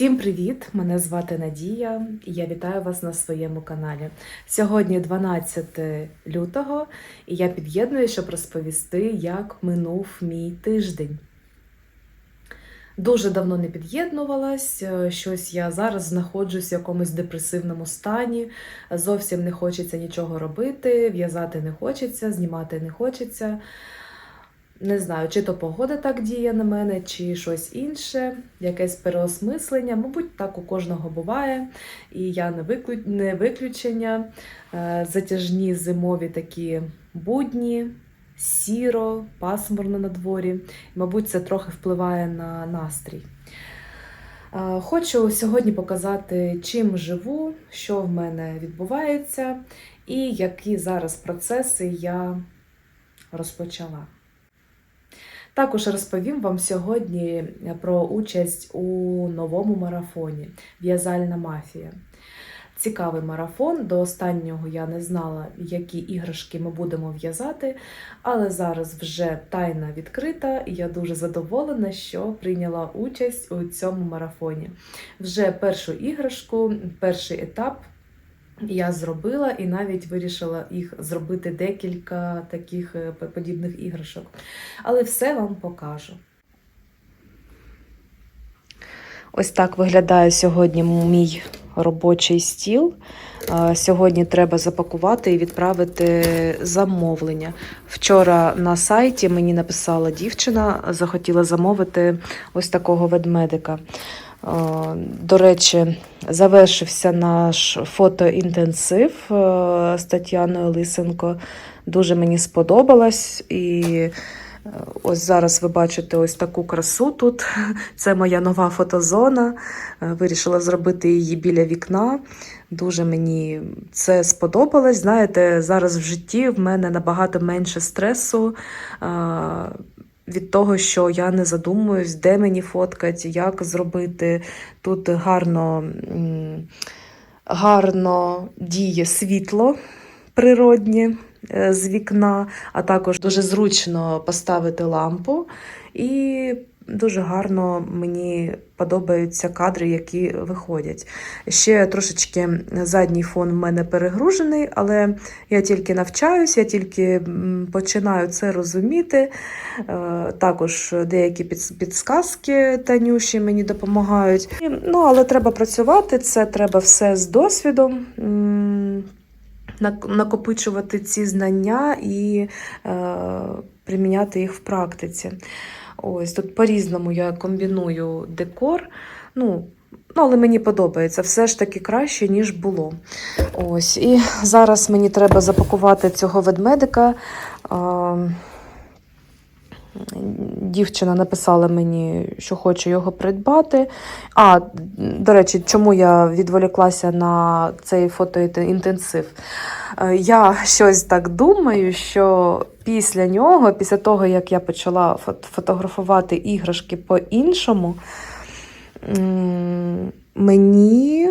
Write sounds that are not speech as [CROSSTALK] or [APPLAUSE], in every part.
Всім привіт! Мене звати Надія і я вітаю вас на своєму каналі. Сьогодні 12 лютого, і я під'єдную, щоб розповісти, як минув мій тиждень. Дуже давно не під'єднувалась, е, щось я зараз знаходжусь в якомусь депресивному стані. Зовсім не хочеться нічого робити, в'язати не хочеться, знімати не хочеться. Не знаю, чи то погода так діє на мене, чи щось інше, якесь переосмислення. Мабуть, так у кожного буває. І я не виклю- не виключення. Е, Затяжні зимові такі будні, сіро, пасмурно на дворі. Мабуть, це трохи впливає на настрій. Е, Хочу сьогодні показати, чим живу, що в мене відбувається, і які зараз процеси я розпочала. Також розповім вам сьогодні про участь у новому марафоні В'язальна мафія. Цікавий марафон. До останнього я не знала, які іграшки ми будемо в'язати, але зараз вже тайна відкрита, і я дуже задоволена, що прийняла участь у цьому марафоні. Вже першу іграшку, перший етап я зробила і навіть вирішила їх зробити декілька таких е, подібних іграшок. Але все вам покажу. Ось так виглядає сьогодні мій робочий стіл. Сьогодні треба запакувати і відправити замовлення. Вчора на сайті мені написала дівчина, захотіла замовити ось такого ведмедика. Е, До речі, завершився наш фотоінтенсив е, з Тетяною Лисенко. Дуже мені сподобалось. І е, ось зараз ви бачите ось таку красу тут. [LAUGHS] Це моя нова фотозона. Вирішила зробити її біля вікна. Дуже мені це сподобалось. Знаєте, зараз в житті в мене набагато менше стресу. Від того, що я не задумуюсь, де мені фоткати, як зробити. Тут гарно, гарно діє світло природнє е, з вікна, а також дуже зручно поставити лампу. І дуже гарно мені подобаються кадри, які виходять. Ще трошечки задній фон в мене перегружений, але я тільки навчаюсь, я тільки починаю це розуміти. Е, Також деякі підсказки Танюші мені допомагають. Ну, але треба працювати, це треба все з досвідом. Накопичувати ці знання і е, приміняти їх в практиці. Ось тут по-різному я комбіную декор. Ну, ну, але мені подобається все ж таки краще, ніж було. Ось, і зараз мені треба запакувати цього ведмедика. Дівчина написала мені, що хоче його придбати. А, до речі, чому я відволіклася на цей фотоінтенсив? Е, Я щось так думаю, що після нього, після того, як я почала фотографувати іграшки по-іншому, мені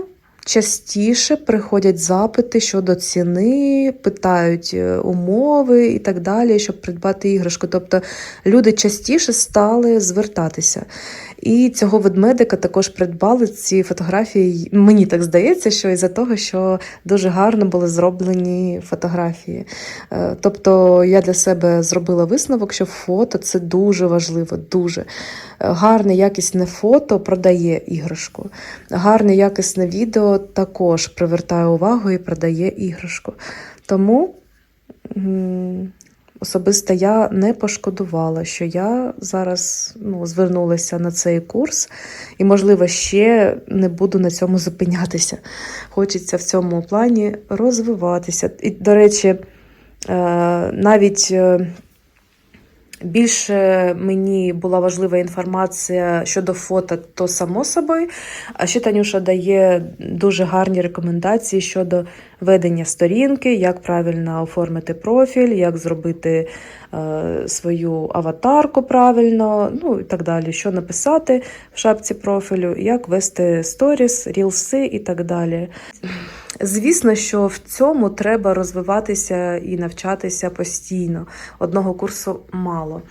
частіше приходять запити щодо ціни, питають е, умови і так далі, щоб придбати іграшку. Тобто люди частіше стали звертатися. І цього ведмедика також придбали ці фотографії. Мені так здається, що із-за того, що дуже гарно були зроблені фотографії. Е, Тобто я для себе зробила висновок, що фото це дуже важливо, дуже. Е, Гарне, якісне фото продає іграшку. Гарне, якісне відео також привертає увагу і продає іграшку. Тому особисто я не пошкодувала, що я зараз ну, звернулася на цей курс, і, можливо, ще не буду на цьому зупинятися. Хочеться в цьому плані розвиватися. І, до речі, е, навіть. Більше мені була важлива інформація щодо фото, то само собою. А ще Танюша дає дуже гарні рекомендації щодо ведення сторінки, як правильно оформити профіль, як зробити е, свою аватарку правильно, ну і так далі, що написати в шапці профілю, як вести сторіс, рілси і так далі. Звісно, що в цьому треба розвиватися і навчатися постійно. Одного курсу мало.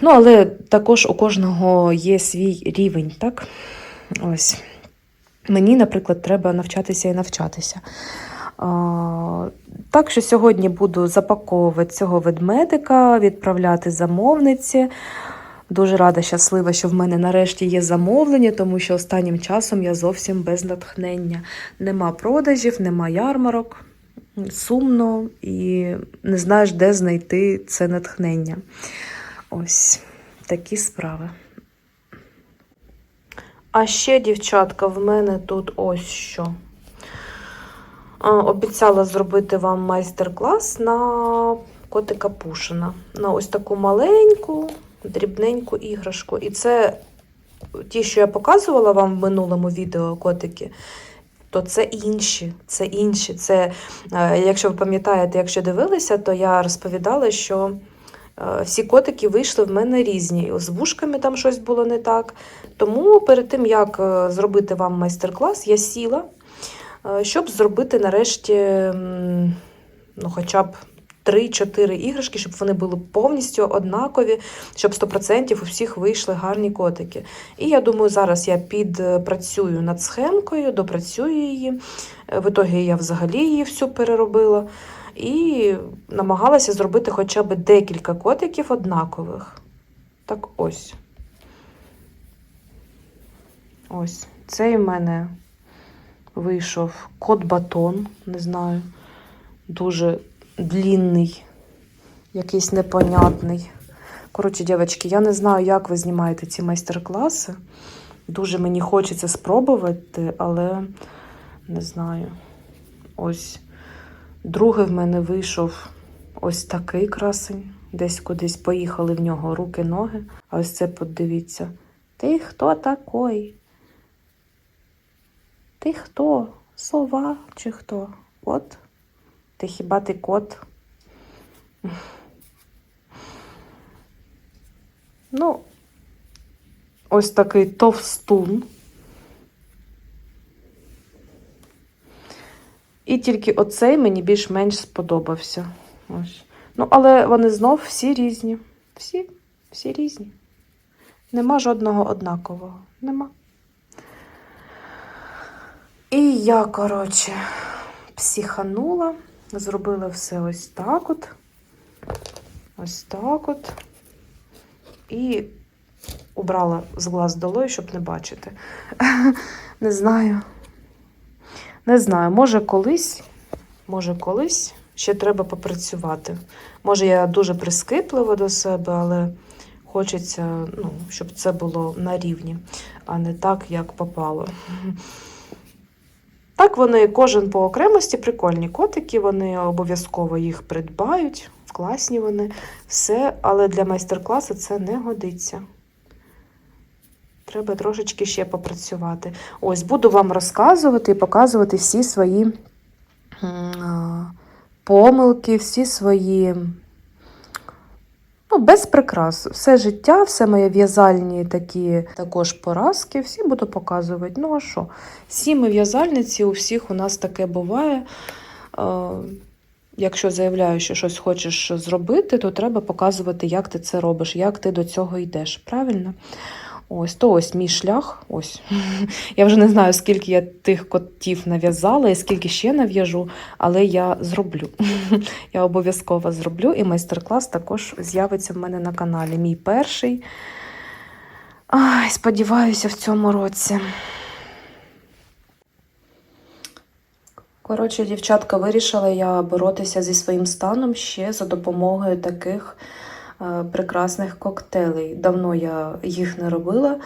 Ну, але також у кожного є свій рівень, так? Ось. Мені, наприклад, треба навчатися і навчатися. Так що сьогодні буду запаковувати цього ведмедика, відправляти замовниці. Дуже рада, щаслива, що в мене нарешті є замовлення, тому що останнім часом я зовсім без натхнення. Нема продажів, нема ярмарок, сумно і не знаєш, де знайти це натхнення. Ось такі справи. А ще, дівчатка, в мене тут ось що. Обіцяла зробити вам майстер-клас на котика Пушина. На ось таку маленьку, дрібненьку іграшку. І це ті, що я показувала вам в минулому відео котики, то це інші. Це інші. Це, е, якщо ви пам'ятаєте, якщо дивилися, то я розповідала, що всі котики вийшли в мене різні. З вушками там щось було не так. Тому перед тим, як е, зробити вам майстер-клас, я сіла, е, щоб зробити нарешті ну, хоча б 3-4 іграшки, щоб вони були повністю однакові, щоб 100% у всіх вийшли гарні котики. І я думаю, зараз я підпрацюю над схемкою, допрацюю її. Е, В ітогі я взагалі її всю переробила. І намагалася зробити хоча б декілька котиків однакових. Так ось. Ось. Цей в мене вийшов кот-батон, не знаю. Дуже длінний, якийсь непонятний. Коротше, дівчатки, я не знаю, як ви знімаєте ці майстер-класи. Дуже мені хочеться спробувати, але не знаю. Ось другий в мене вийшов ось такий красень. Десь кудись поїхали в нього руки, ноги. А ось це подивіться. Ти хто такий? Ти хто? Сова чи хто? От. Ти хіба ти кот? Ну, ось такий товстун. І тільки оцей мені більш-менш сподобався. Ось. Ну, але вони знов всі різні. Всі, всі різні. Нема жодного однакового. Нема. І я, коротше, психанула, зробила все ось так от. Ось так от. І убрала з глаз долою, щоб не бачити. [LAUGHS] Не знаю. Не знаю, може колись, може колись ще треба попрацювати. Може, я дуже прискіплива до себе, але хочеться, ну, щоб це було на рівні, а не так, як попало. Так, вони кожен по окремості прикольні котики, вони обов'язково їх придбають, класні вони, все, але для майстер-класу це не годиться. Треба трошечки ще попрацювати. Ось, буду вам розказувати і показувати всі свої помилки, всі свої. Ну, без прикрас. Все життя, все моє в'язальні такі також поразки, всі буду показувати. Ну, а що? Всі ми в'язальниці, у всіх у нас таке буває. Якщо заявляю, що щось хочеш зробити, то треба показувати, як ти це робиш, як ти до цього йдеш. Правильно? Ось, то ось мій шлях. Ось. [LAUGHS] Я вже не знаю, скільки я тих котів нав'язала і скільки ще нав'яжу, але я зроблю. [LAUGHS] Я обов'язково зроблю, і майстер-клас також з'явиться в мене на каналі. Мій перший. Ай, сподіваюся, в цьому році. Коротше, дівчатка, вирішила я боротися зі своїм станом ще за допомогою таких прекрасних коктейлей. Давно я їх не робила,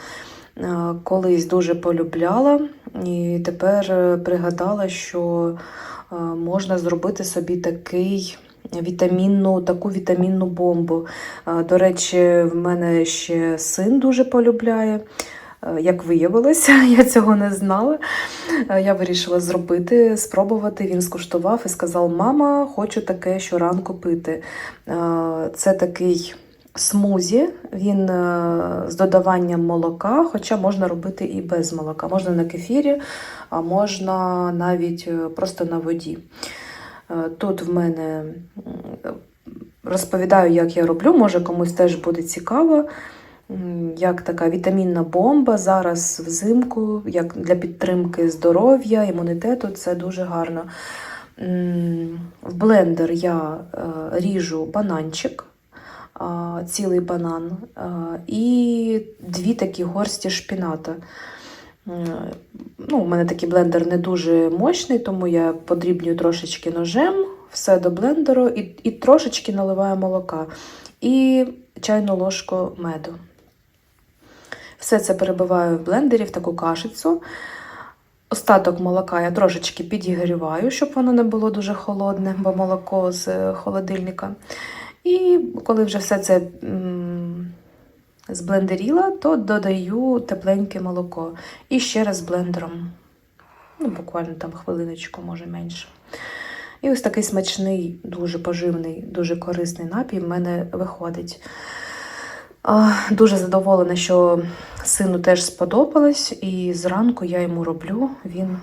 е, колись дуже полюбляла, і тепер е, пригадала, що е, можна зробити собі такий. Вітамінну, таку вітамінну бомбу. Е, До речі, в мене ще син дуже полюбляє. Е, Як виявилося, [LAUGHS] я цього не знала. Е, Я вирішила зробити, спробувати. Він скуштував і сказав: Мама, хочу таке щоранку пити. Е, Це такий смузі, він з додаванням молока, хоча можна робити і без молока. Можна на кефірі, а можна навіть просто на воді. Тут в мене розповідаю, як я роблю. Може, комусь теж буде цікаво. Як така вітамінна бомба зараз взимку, як для підтримки здоров'я, імунітету, це дуже гарно. В блендер я е, ріжу бананчик, цілий банан, і дві такі горсті шпіната. Ну, у мене такий блендер не дуже мощний, тому я подрібнюю трошечки ножем, все до блендеру і, і трошечки наливаю молока. І чайну ложку меду. Все це перебиваю в блендері в таку кашицю. Остаток молока я трошечки підігріваю, щоб воно не було дуже холодне, бо молоко з е, холодильника. І коли вже все це м, зблендеріла, то додаю тепленьке молоко. І ще раз блендером. Ну, буквально там хвилиночку, може менше. І ось такий смачний, дуже поживний, дуже корисний напій в мене виходить. Дуже задоволена, що сину теж сподобалось, і зранку я йому роблю. Він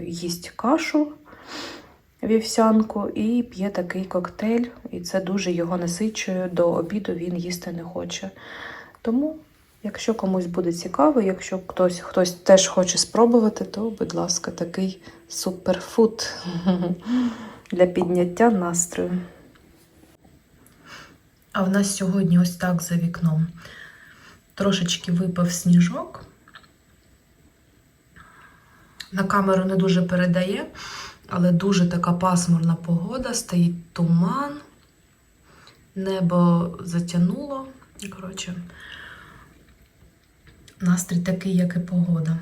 їсть кашу вівсянку і п'є такий коктейль, і це дуже його насичує. До обіду він їсти не хоче. Тому, якщо комусь буде цікаво, якщо хтось, хтось теж хоче спробувати, то, будь ласка, такий суперфуд [LAUGHS] для підняття настрою. А в нас сьогодні ось так за вікном. Трошечки випав сніжок. На камеру не дуже передає, але дуже така пасмурна погода, стоїть туман, небо затягнуло. Коротше, настрій такий, як і погода.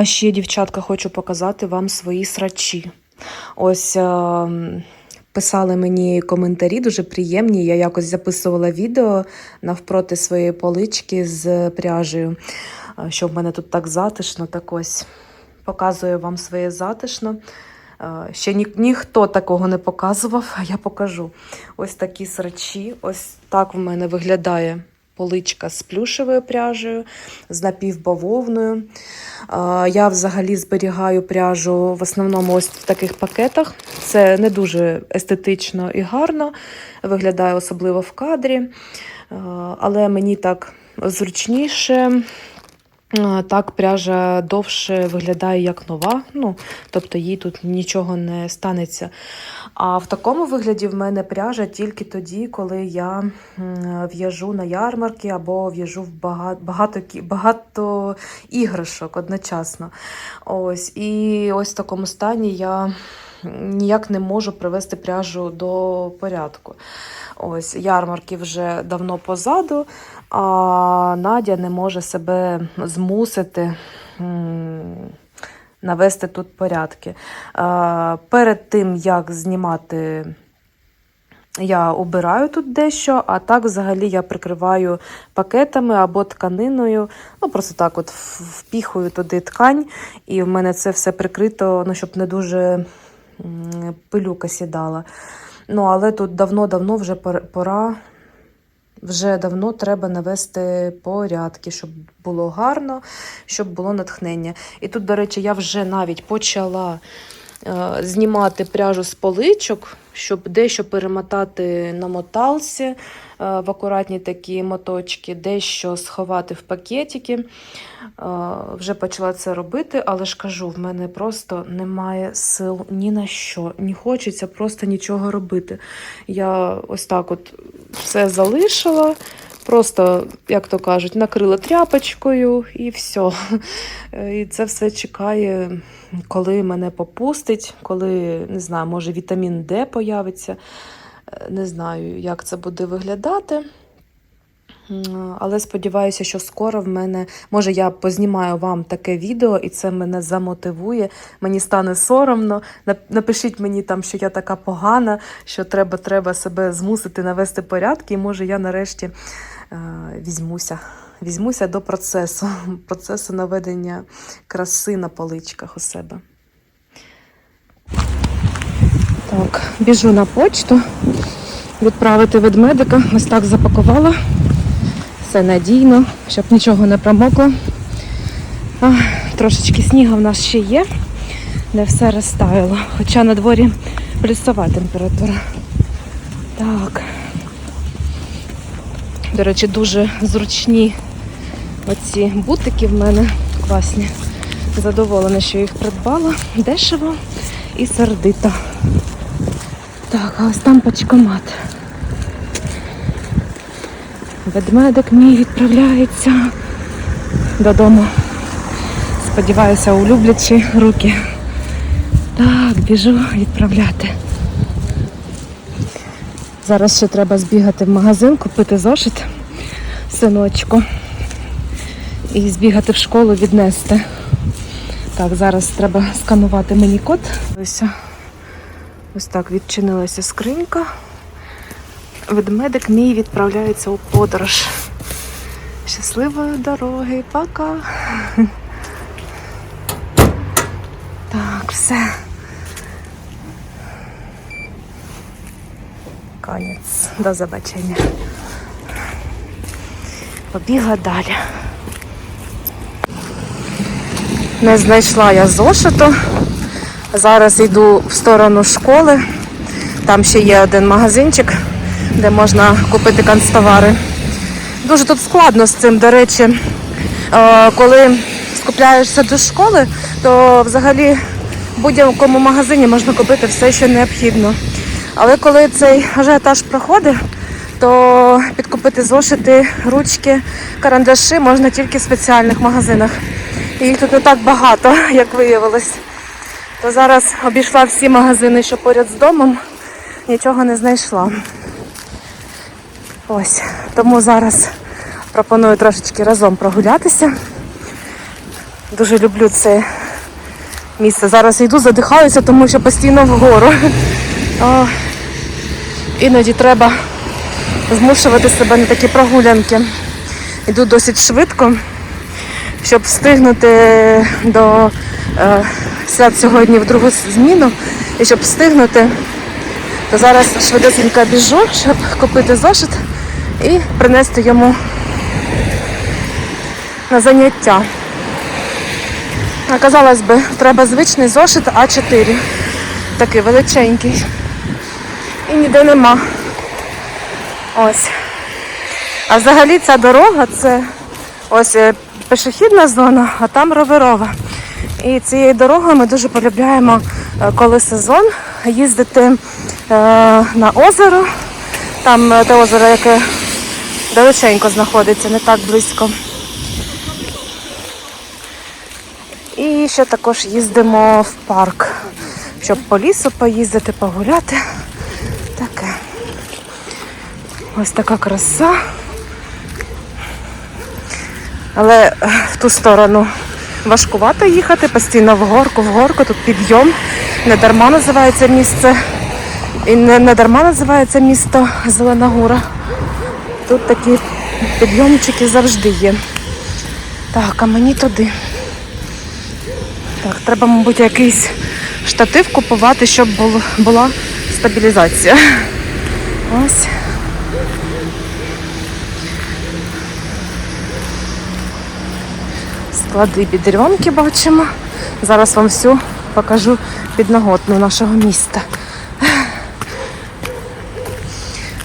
А ще, дівчатка, хочу показати вам свої срачі. Ось е, писали мені коментарі, дуже приємні. Я якось записувала відео навпроти своєї полички з пряжею, е, що в мене тут так затишно, так ось показую вам своє затишно. Е, Ще ні, ніхто такого не показував, [LAUGHS] а я покажу. Ось такі срачі. Ось так в мене виглядає поличка з плюшевою пряжею, з напівбавовною. Я взагалі зберігаю пряжу в основному ось в таких пакетах. Це не дуже естетично і гарно, виглядає особливо в кадрі, але мені так зручніше. Так, пряжа довше виглядає як нова, ну, тобто їй тут нічого не станеться. А в такому вигляді в мене пряжа тільки тоді, коли я в'яжу на ярмарки або в'яжу в багато, багато, багато іграшок одночасно. Ось, і ось в такому стані я ніяк не можу привести пряжу до порядку. Ось, ярмарки вже давно позаду, а Надя не може себе змусити. Навести тут порядки. Перед тим, як знімати, я обираю тут дещо, а так взагалі я прикриваю пакетами або тканиною. Ну, просто так от впіхую туди ткань, і в мене це все прикрито, ну, щоб не дуже пилюка сідала. Ну, але тут давно-давно вже пора. Вже давно треба навести порядки, щоб було гарно, щоб було натхнення. І тут, до речі, я вже навіть почала знімати пряжу з поличок, щоб дещо перемотати на моталці е, в акуратні такі моточки, дещо сховати в пакетики. Е, Вже почала це робити, але ж кажу, в мене просто немає сил ні на що. Не хочеться просто нічого робити. Я ось так от все залишила. Просто, як то кажуть, накрила тряпочкою і все. І це все чекає, коли мене попустить, коли не знаю, може вітамін Д появиться. Е, Не знаю, як це буде виглядати. Але сподіваюся, що скоро в мене, може, я познімаю вам таке відео, і це мене замотивує. Мені стане соромно. Напишіть мені там, що я така погана, що треба, треба себе змусити навести порядки, і може я нарешті візьмуся. Візьмуся до процесу, [LAUGHS] процесу наведення краси на поличках у себе. Так, біжу на почту відправити ведмедика. Ось так запакувала. Все надійно, щоб нічого не промокло. А, трошечки снігу в нас ще є. Не все розтаяло. Хоча на дворі плюсова температура. Так. До речі, дуже зручні оці бутики в мене класні. Задоволена, що їх придбала. Дешево і сердито. Так, а ось там почкомат. Ведмедик мій відправляється додому. Сподіваюся, у люблячі руки. Так, біжу відправляти. Зараз ще треба збігати в магазин, купити зошит синочку і збігати в школу віднести. Так, зараз треба сканувати мені код. Ось, ось так відчинилася скринька. Ведмедик мій відправляється у подорож. Щасливої дороги, пока. Так, все. Конець. До побачення. Побігла далі. Не знайшла я зошиту. Зараз йду в сторону школи. Там ще є один магазинчик, де можна купити канцтовари. Дуже тут складно з цим, до речі, Е, коли скупляєшся до школи, то взагалі в будь-якому магазині можна купити все, що необхідно. Але коли цей ажіотаж проходить, то підкупити зошити, ручки, карандаші можна тільки в спеціальних магазинах. І їх тут не так багато, як виявилось. То зараз обійшла всі магазини, що поряд з домом, нічого не знайшла. Ось. Тому зараз пропоную трошечки разом прогулятися. Дуже люблю це місце. Зараз йду, задихаюся, тому що постійно вгору. Іноді треба змушувати себе на такі прогулянки. Йду досить швидко, щоб встигнути до е, свят сьогодні в другу зміну. І щоб встигнути, то зараз швидесенько біжу, щоб купити зошит і принести йому на заняття. Казалось би, треба звичний зошит А4. Такий величенький. І ніде нема. Ось. А взагалі ця дорога це ось е, пішохідна зона, а там роверова. І цією дорогою ми дуже полюбляємо, е, коли сезон, їздити е, на озеро. Там те озеро, яке далеченько знаходиться, не так близько. І ще також їздимо в парк, щоб по лісу поїздити, погуляти. Таке. Ось така краса. Але е, в ту сторону важкувато їхати, постійно в горку, в горку, тут підйом. Не дарма називається місце. І не, не дарма називається місто Зелена Гора. Тут такі підйомчики завжди є. Так, а мені туди. Так, треба, мабуть, якийсь штатив купувати, щоб була стабілізація. Ось. склади бідерьонки бачимо. Зараз вам всю покажу підноготну нашого міста.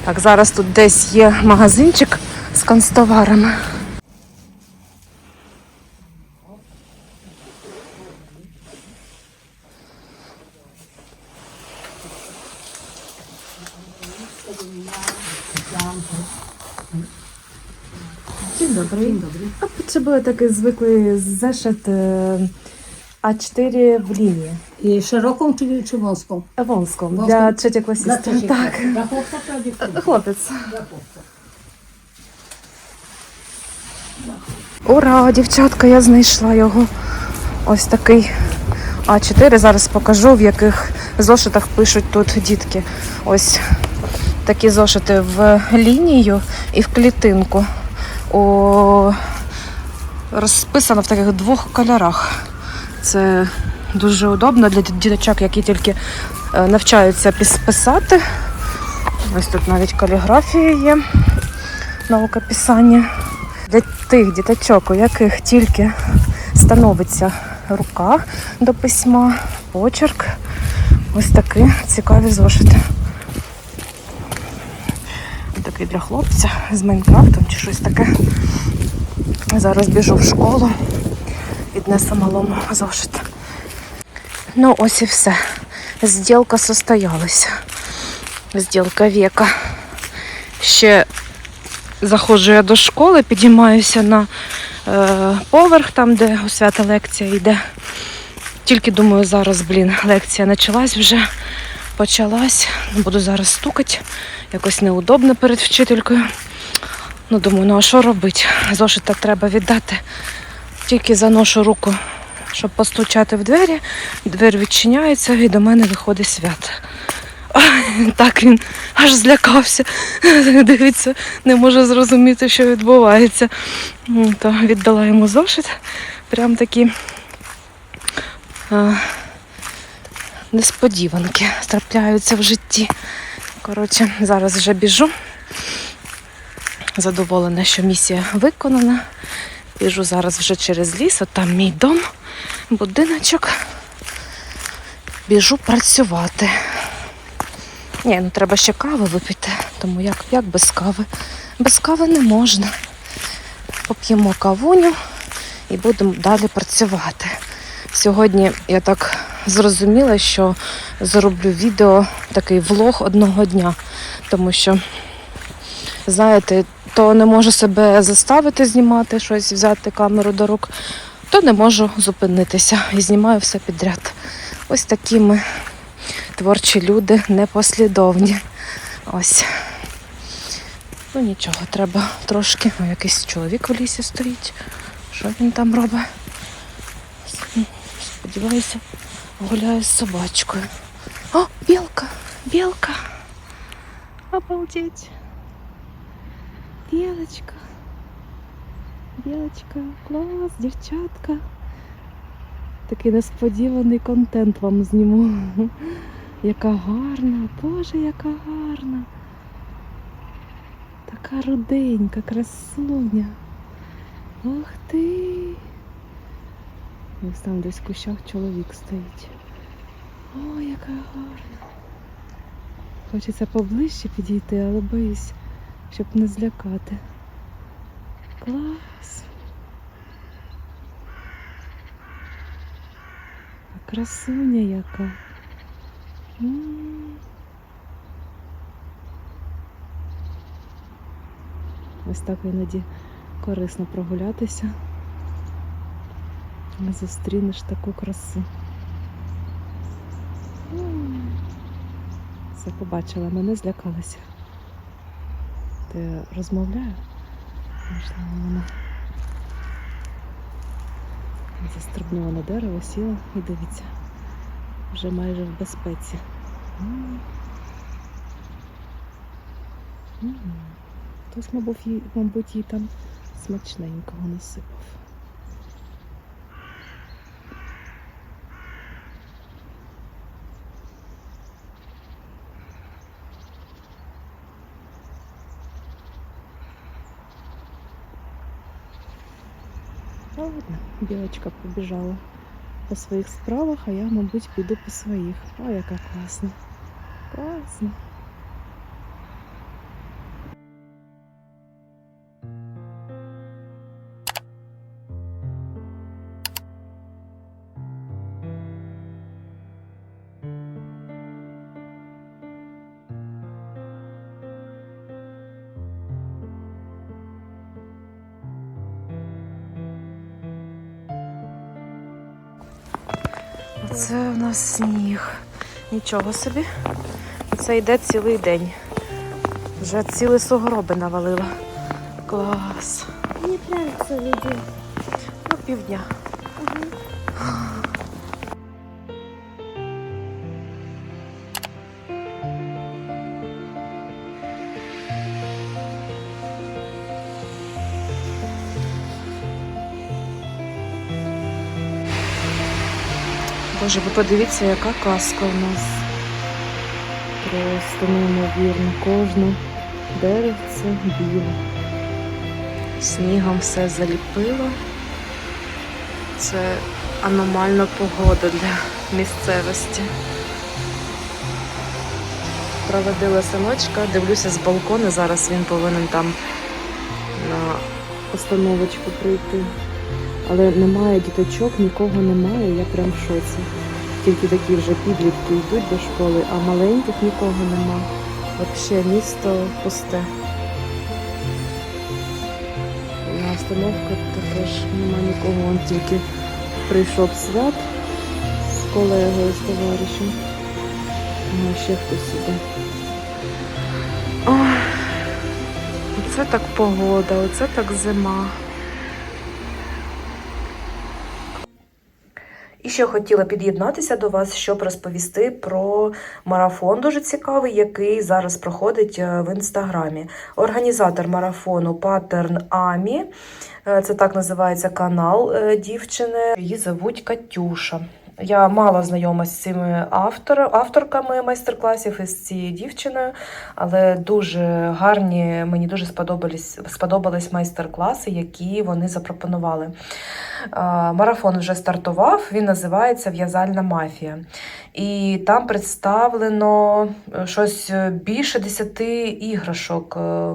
Так, Зараз тут десь є магазинчик з констоварами. E, A4 w linii. I szeroką czy, czy wąską? e, Wąską, Wąską? dla trzecioklasisty. trzeciej Tak, klasy. Dla chłopca czy dla dziewczyny? chłopiec. Dla chłopca. Ура, дівчатка, я знайшла його. Ось такий А4. Зараз покажу, в яких зошитах пишуть тут дітки. Ось такі зошити в лінію і в клітинку. О, розписано в таких двох кольорах. Це дуже удобно для діточок, які тільки е, навчаються писати. Ось тут навіть каліграфія є, наука писання. Для тих діточок, у яких тільки становиться рука до письма, почерк. Ось такі цікаві зошити. Такий для хлопця з Майнкрафтом чи щось таке. Зараз біжу в школу, віднесу малому зошит. Ну, ось і все. Зділка состоялася. Зділка віка. Ще заходжу я до школи, підіймаюся на е, поверх, там, де у свята лекція йде. Тільки думаю, зараз, блін, лекція почалась вже, почалась. Буду зараз стукати. Якось неудобно перед вчителькою. Ну, думаю, ну а що робити? Зошита треба віддати. Тільки заношу руку, щоб постучати в двері. Двері відчиняється і до мене виходить свят. Так він аж злякався. Дивиться, не може зрозуміти, що відбувається. То віддала йому зошит. Прям такі а, несподіванки трапляються в житті. Коротше, зараз вже біжу. Задоволена, що місія виконана. Біжу зараз вже через ліс, от там мій дом, будиночок. Біжу працювати. Ні, ну треба ще кави випити, тому як, як без кави? Без кави не можна. Поп'ємо кавуню і будемо далі працювати. Сьогодні я так зрозуміла, що зроблю відео, такий влог одного дня, тому що, знаєте, то не можу себе заставити знімати щось, взяти камеру до рук, то не можу зупинитися і знімаю все підряд. Ось такі ми творчі люди непослідовні. Ось. Ну нічого, треба трошки. О, якийсь чоловік у лісі стоїть. Що він там робить? Сподіваюся, гуляє з собачкою. О, білка! Білка! Обалдеть! Білочка! Білочка, клас, дівчатка. Такий несподіваний контент вам зніму. Яка гарна, Боже, яка гарна. Така руденька, красуня. Ух ти. Ось там десь в кущах чоловік стоїть. Ой, яка гарна. Хочеться поближче підійти, але боюсь, щоб не злякати. Клас. А красуня яка. Ось так іноді корисно прогулятися. І Зустрінеш таку красу. Все побачила, мене злякалася. То розмовляю. Можливо, вона застрибнула на дерево, сіла і дивиться. Вже майже в безпеці. Хтось, мабуть, їй там смачненького насипав. Ладно, білочка побіжала по своїх справах, а я, мабуть, піду по своїх. О, яка класна. Класно. Це у нас сніг. Нічого собі. Це йде цілий день. Вже ціле сугроби навалило. Клас. Мне нравится люди. Ну, півдня. Боже, ви подивіться, яка казка у нас. Просто неймовірно. Кожне деревце біле. Снігом все заліпило. Це аномальна погода для місцевості. Проводила синочка, дивлюся з балкону, зараз він повинен там на остановочку прийти. Але немає діточок, нікого немає, я прям в шоці. Тільки такі вже підлітки йдуть до школи, а маленьких нікого нема. Взагалі місто пусте. На остановка також нема нікого, он тільки прийшов свят з колегою, з товаришем. Ну, ще хтось іде. Оце так погода, оце так зима. І ще хотіла під'єднатися до вас, щоб розповісти про марафон дуже цікавий, який зараз проходить е, в інстаграмі. Організатор марафону Паттерн Амі. Це так називається канал е, дівчини. Її зовуть Катюша. Я мало знайома з цими автор, авторками майстер-класів із цією дівчиною, але дуже гарні, мені дуже сподобались, сподобались майстер-класи, які вони запропонували. Марафон вже стартував, він називається В'язальна мафія. І там представлено е, щось е, більше 10 іграшок. Е,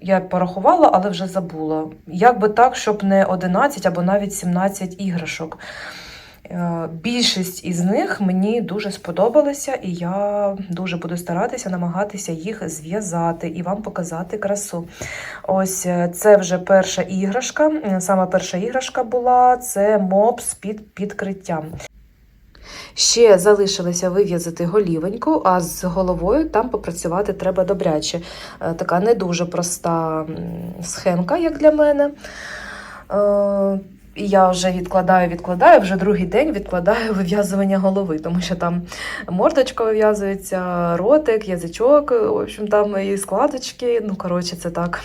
Я порахувала, але вже забула. Як би так, щоб не 11 або навіть 17 іграшок. Е, Більшість із них мені дуже сподобалися, і я дуже буду старатися намагатися їх зв'язати і вам показати красу. Ось е, це вже перша іграшка. Саме перша іграшка була це мопс під підкриттям. Ще залишилося вив'язати голівеньку, а з головою там попрацювати треба добряче. Е, Така не дуже проста схемка, як для мене. Я вже відкладаю, відкладаю, вже другий день відкладаю [LAUGHS] вив'язування голови, тому що там мордочка вив'язується, ротик, язичок, в общем, там і складочки. Ну, коротше, це так.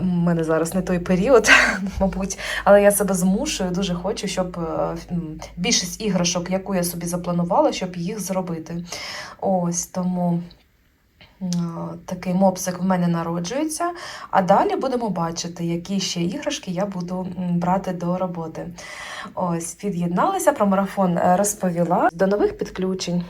У мене зараз не той період, [LAUGHS] мабуть, але я себе змушую, дуже хочу, щоб е, більшість іграшок, яку я собі запланувала, щоб їх зробити. Ось тому такий мопсик в мене народжується. А далі будемо бачити, які ще іграшки я буду брати до роботи. Ось, під'єдналася про марафон, е, розповіла. До нових підключень.